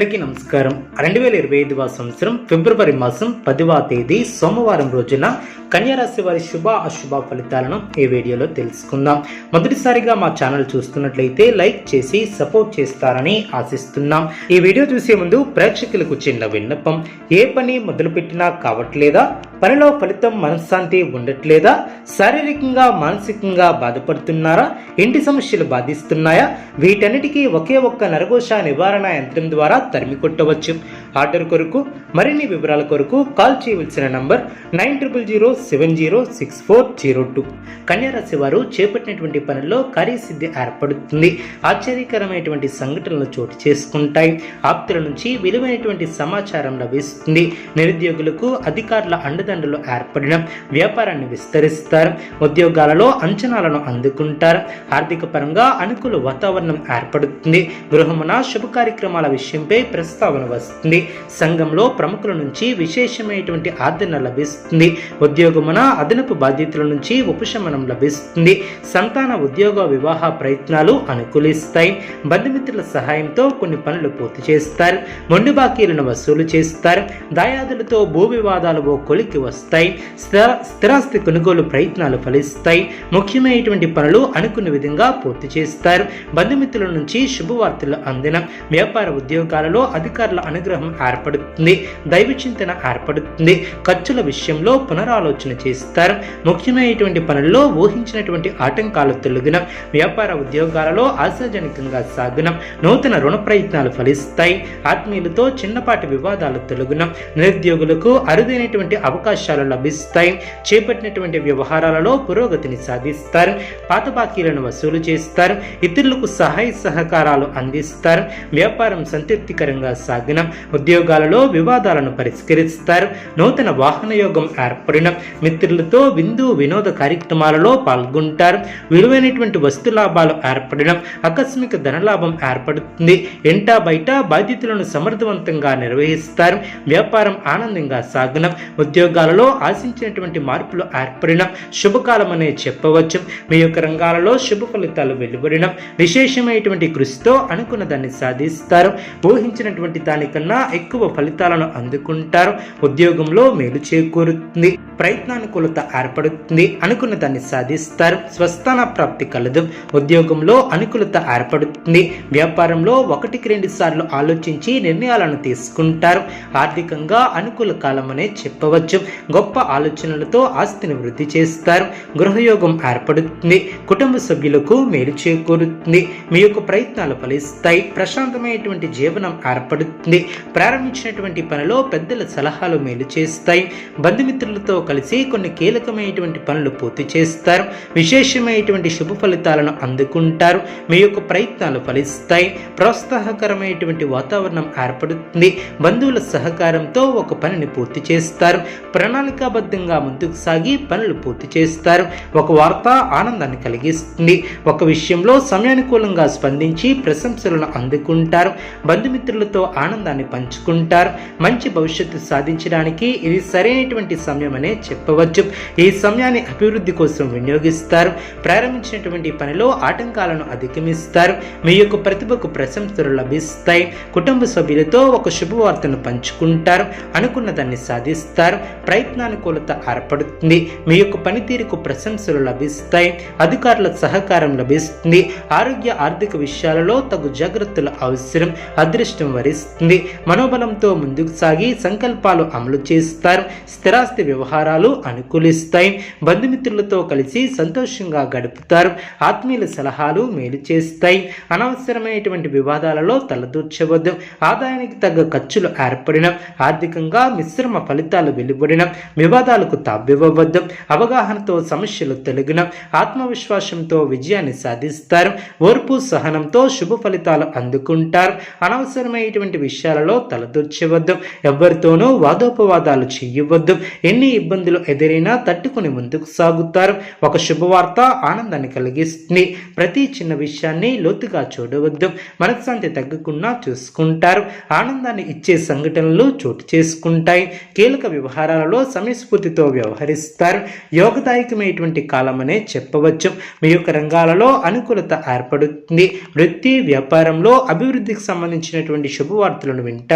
అందరికీ నమస్కారం. రెండు వేల ఇరవై ఐదవ సంవత్సరం ఫిబ్రవరి మాసం పదివ తేదీ సోమవారం రోజున కన్యారాశి వారి శుభ అశుభ ఫలితాలను ఈ వీడియోలో తెలుసుకుందాం. మొదటిసారిగా మా ఛానల్ చూస్తున్నట్లయితే లైక్ చేసి సపోర్ట్ చేస్తారని ఆశిస్తున్నాం. ఈ వీడియో చూసే ముందు ప్రేక్షకులకు చిన్న విన్నపం. ఏ పని మొదలుపెట్టినా కావట్లేదా? పనిలో ఫలితం మనశ్శాంతి ఉండట్లేదా? శారీరకంగా మానసికంగా బాధపడుతున్నారా? ఇంటి సమస్యలు బాధిస్తున్నాయా? వీటన్నిటికీ ఒకే ఒక్క నరఘోష నివారణ యంత్రం ద్వారా తరిమి కొట్టవచ్చు ఆర్డర్ కొరకు మరిన్ని వివరాల కొరకు కాల్ చేయవలసిన number nine triple zero seven zero six four zero two. కన్యారాశి వారు చేపట్టినటువంటి పనుల్లో కార్యసిద్ధి ఏర్పడుతుంది. ఆశ్చర్యకరమైనటువంటి సంఘటనలు చోటు చేసుకుంటాయి. ఆప్తుల నుంచి విలువైనటువంటి సమాచారం లభిస్తుంది. నిరుద్యోగులకు అధికారుల అండదండలు ఏర్పడిన వ్యాపారాన్ని విస్తరిస్తారు. ఉద్యోగాలలో అంచనాలను అందుకుంటారు. ఆర్థిక పరంగా అనుకూల వాతావరణం ఏర్పడుతుంది. గృహమున శుభ కార్యక్రమాల విషయంపై ప్రస్తావన వస్తుంది. సంఘంలో ప్రముఖుల నుంచి విశేషమైనటువంటి ఆదరణ లభిస్తుంది. ఉద్యోగమున అదనపు బాధ్యతల నుంచి ఉపశమనం లభిస్తుంది. సంతాన ఉద్యోగ వివాహ ప్రయత్నాలు అనుకూలిస్తాయి. బంధుమిత్రుల సహాయంతో కొన్ని పనులు పూర్తి చేస్తారు. మొండి బాకీలను వసూలు చేస్తారు. దాయాదులతో భూ వివాదాలు ఓ కొలికి వస్తాయి. స్థిర స్థిరాస్తి కొనుగోలు ప్రయత్నాలు ఫలిస్తాయి. ముఖ్యమైనటువంటి పనులు అనుకున్న విధంగా పూర్తి చేస్తారు. బంధుమిత్రుల నుంచి శుభవార్తలు అందిన వ్యాపార ఉద్యోగాలలో అధికారుల అనుగ్రహం ఏర్పడుతుంది దైవ చింతన ఏర్పడుతుంది ఖర్చుల విషయంలో పునరాలోచన చేస్తారు. ముఖ్యమైనటువంటి పనుల్లో ఊహించినటువంటి ఆటంకాలు తొలగినం. వ్యాపార ఉద్యోగాలలో ఆశాజనకంగా సాగిన. నూతన రుణ ప్రయత్నాలు ఫలిస్తాయి. ఆత్మీయులతో చిన్నపాటి వివాదాలు తొలగినం. నిరుద్యోగులకు అరుదైనటువంటి అవకాశాలు లభిస్తాయి. చేపట్టినటువంటి వ్యవహారాలలో పురోగతిని సాధిస్తారు. పాత బాకీలను వసూలు చేస్తారు. ఇతరులకు సహాయ సహకారాలు అందిస్తారు. వ్యాపారం సంతృప్తికరంగా సాగినం. ఉద్యోగాలలో వివాదాలను పరిష్కరిస్తారు. నూతన వాహన యోగం ఏర్పడిన మిత్రులతో విందు వినోద కార్యక్రమాలలో పాల్గొంటారు. విలువైనటువంటి వస్తు లాభాలు ఏర్పడిన ఆకస్మిక ధనలాభం ఏర్పడుతుంది. ఇంటా బయట బాధ్యతలను సమర్థవంతంగా నిర్వహిస్తారు. వ్యాపారం ఆనందంగా సాగిన. ఉద్యోగాలలో ఆశించినటువంటి మార్పులు ఏర్పడిన శుభకాలం అనే చెప్పవచ్చు. మీ యొక్క రంగాలలో శుభ ఫలితాలు వెలువడిన విశేషమైనటువంటి కృషితో అనుకున్న దాన్ని సాధిస్తారు. ఊహించినటువంటి దానికన్నా ఎక్కువ ఫలితాలను అందుకుంటారు. ఉద్యోగంలో మేలు చేకూరుతుంది. ప్రయత్నానుకూలత ఏర్పడుతుంది. అనుకున్న దాన్ని సాధిస్తారు. స్వస్థాన ప్రాప్తి కలదు. ఉద్యోగంలో అనుకూలత ఏర్పడుతుంది. వ్యాపారంలో ఒకటికి రెండు సార్లు ఆలోచించి నిర్ణయాలను తీసుకుంటారు. ఆర్థికంగా అనుకూల కాలం అనే చెప్పవచ్చు. గొప్ప ఆలోచనలతో ఆస్తిని వృద్ధి చేస్తారు. గృహయోగం ఏర్పడుతుంది. కుటుంబ సభ్యులకు మేలు చేకూరుతుంది. మీ యొక్క ప్రయత్నాలు ఫలిస్తాయి. ప్రశాంతమైనటువంటి జీవనం ఏర్పడుతుంది. ప్రారంభించినటువంటి పనిలో పెద్దల సలహాలు మేలు చేస్తాయి. బంధుమిత్రులతో కలిసి కొన్ని కీలకమైనటువంటి పనులు పూర్తి చేస్తారు. విశేషమైనటువంటి శుభ ఫలితాలను అందుకుంటారు. మీ యొక్క ప్రయత్నాలు ఫలిస్తాయి. ప్రోత్సాహకరమైనటువంటి వాతావరణం ఏర్పడుతుంది. బంధువుల సహకారంతో ఒక పనిని పూర్తి చేస్తారు. ప్రణాళికాబద్ధంగా ముందుకు సాగి పనులు పూర్తి చేస్తారు. ఒక వార్త ఆనందాన్ని కలిగిస్తుంది. ఒక విషయంలో సమయానుకూలంగా స్పందించి ప్రశంసలను అందుకుంటారు. బంధుమిత్రులతో ఆనందాన్ని పంచుకుంటారు మంచి భవిష్యత్తు సాధించడానికి ఇది సరైనటువంటి సమయం అనే చెప్పవచ్చు. ఈ సమయాన్ని అభివృద్ధి కోసం వినియోగిస్తారు. ప్రారంభించినటువంటి పనిలో ఆటంకాలను అధిగమిస్తారు. మీ యొక్క ప్రతిభకు ప్రశంసలు లభిస్తాయి. కుటుంబ సభ్యులతో ఒక శుభవార్తను పంచుకుంటారు. అనుకున్న దాన్ని సాధిస్తారు. ప్రయత్నానుకూలత ఏర్పడుతుంది. మీ యొక్క పనితీరుకు ప్రశంసలు లభిస్తాయి. అధికారుల సహకారం లభిస్తుంది. ఆరోగ్య ఆర్థిక విషయాలలో తగు జాగ్రత్తలు అవసరం. అదృష్టం వరిస్తుంది. మనోబలంతో ముందుకు సాగి సంకల్పాలు అమలు చేస్తారు. స్థిరాస్తి వ్యవహారాలు అనుకూలిస్తాయి. బంధుమిత్రులతో కలిసి సంతోషంగా గడుపుతారు. ఆత్మీయుల సలహాలు మేలు చేస్తాయి. అనవసరమైనటువంటి వివాదాలలో తలదూర్చవద్దు. ఆదాయానికి తగ్గ ఖర్చులు ఏర్పడిన ఆర్థికంగా మిశ్రమ ఫలితాలు వెలువడిన వివాదాలకు తాబివ్వవద్దు అవగాహనతో సమస్యలు తొలగిన ఆత్మవిశ్వాసంతో విజయాన్ని సాధిస్తారు. ఓర్పు సహనంతో శుభ ఫలితాలు అందుకుంటారు. అనవసరమైనటువంటి విషయాలలో తలదూర్చవద్దు ఎవరితోనూ వాదోపవాదాలు చేయవద్దు. ఎన్ని ఇబ్బందులు ఎదురైనా తట్టుకుని ముందుకు సాగుతారు. ఒక శుభవార్త ఆనందాన్ని కలిగిస్తుంది. ప్రతి చిన్న విషయాన్ని లోతుగా చూడవద్దు. మనశ్శాంతి తగ్గకుండా చూసుకుంటారు. ఆనందాన్ని ఇచ్చే సంఘటనలు చోటు చేసుకుంటాయి. కీలక వ్యవహారాలలో సమయస్ఫూర్తితో వ్యవహరిస్తారు. యోగదాయకమైనటువంటి కాలమనే చెప్పవచ్చు. మీ యొక్క రంగాలలో అనుకూలత ఏర్పడుతుంది. వృత్తి వ్యాపారంలో అభివృద్ధికి సంబంధించినటువంటి శుభవార్తలను వింటారు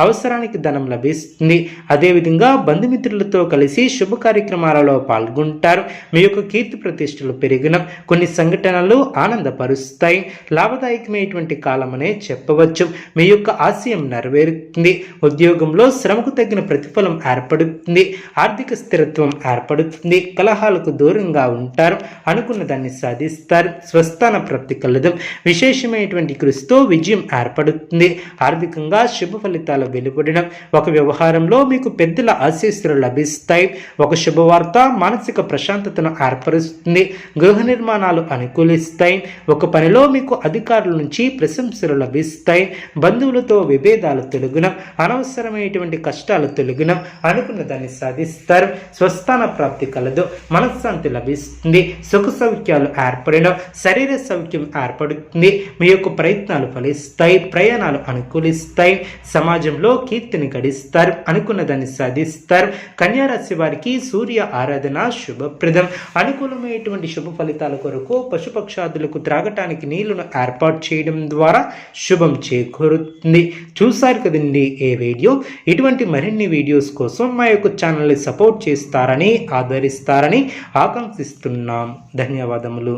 అవసరానికి ధనం లభిస్తుంది. అదేవిధంగా బంధుమిత్రులతో కలిసి శుభ కార్యక్రమాలలో పాల్గొంటారు. మీ యొక్క కీర్తి ప్రతిష్టలు పెరిగిన. కొన్ని సంఘటనలు ఆనందపరుస్తాయి. లాభదాయకమైనటువంటి కాలమనే చెప్పవచ్చు. మీ యొక్క ఆశయం నెరవేరుతుంది. ఉద్యోగంలో శ్రమకు తగిన ప్రతిఫలం ఏర్పడుతుంది. ఆర్థిక స్థిరత్వం ఏర్పడుతుంది. కలహాలకు దూరంగా ఉంటారు. అనుకున్న దాన్ని సాధిస్తారు. స్వస్థాన ప్రాప్తి కలదు. విశేషమైనటువంటి కృషితో విజయం ఏర్పడుతుంది. ఆర్థికంగా శుభ ఫలితాలు వెలువడడం. ఒక వ్యవహారంలో మీకు పెద్దల ఆశీస్సులు లభిస్తాయి. ఒక శుభవార్త మానసిక ప్రశాంతతను ఏర్పరుస్తుంది. గృహ నిర్మాణాలు అనుకూలిస్తాయి. ఒక పనిలో మీకు అధికారుల నుంచి ప్రశంసలు లభిస్తాయి. బంధువులతో విభేదాలు తొలగిన. అనవసరమైనటువంటి కష్టాలు తొలగిన. అనుకున్న దాన్ని సాధిస్తారు. స్వస్థాన ప్రాప్తి కలదు. మనశ్శాంతి లభిస్తుంది. సుఖ సౌఖ్యాలు ఏర్పడడం. శరీర సౌఖ్యం ఏర్పడుతుంది. మీ యొక్క ప్రయత్నాలు ఫలిస్తాయి. ప్రయాణాలు అనుకూలిస్తాయి. సమాజంలో కీర్తిని గడిస్తారు అనుకున్న దాన్ని సాధిస్తారు. కన్యారాశి వారికి సూర్య ఆరాధన శుభప్రదం. అనుకూలమైనటువంటి శుభ ఫలితాల కొరకు పశుపక్షాదులకు త్రాగటానికి నీళ్ళను ఏర్పాటు చేయడం ద్వారా శుభం చేకూరుతుంది. చూసారు కదండి ఏ వీడియో? ఇటువంటి మరిన్ని వీడియోస్ కోసం మా యొక్క ఛానల్ని సపోర్ట్ చేస్తారని ఆదరిస్తారని ఆకాంక్షిస్తున్నాం. ధన్యవాదములు.